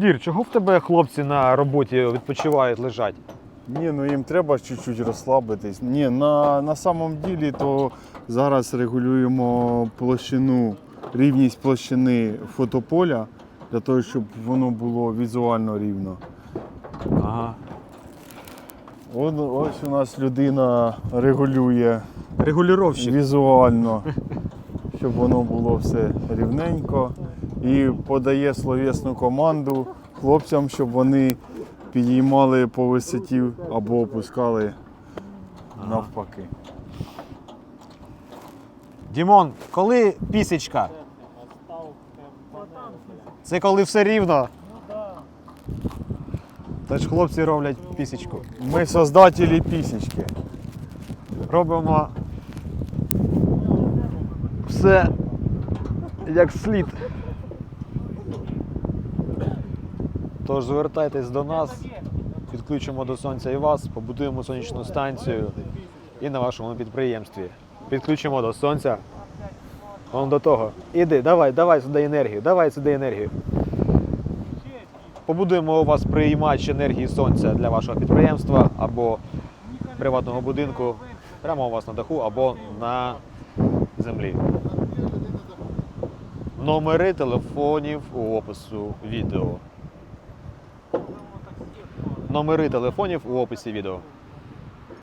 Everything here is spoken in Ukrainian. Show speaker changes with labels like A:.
A: Дір, чого в тебе хлопці на роботі відпочивають, лежать?
B: Ні, ну їм треба чуть-чуть розслабитись. Ні, на, на самом ділі то зараз регулюємо площину, рівність площини фотополя для того, щоб воно було візуально рівно.
A: Ага.
B: От, ось у нас людина регулює
A: Регулюровщик.
B: візуально, щоб воно було все рівненько. І подає словесну команду хлопцям, щоб вони підіймали по висоті або опускали навпаки.
A: Дімон, коли пісечка? Це коли все рівно. Тож хлопці роблять пісечку.
B: Ми создателі пісічки.
A: Робимо все як слід. Тож звертайтесь до нас, підключимо до сонця і вас, побудуємо сонячну станцію і на вашому підприємстві. Підключимо до сонця. Вон до того. Іди, давай, давай сюди енергію, давай сюди енергію. Побудуємо у вас приймач енергії сонця для вашого підприємства або приватного будинку прямо у вас на даху або на землі. Номери телефонів у опису відео. Номери телефонів у описі відео.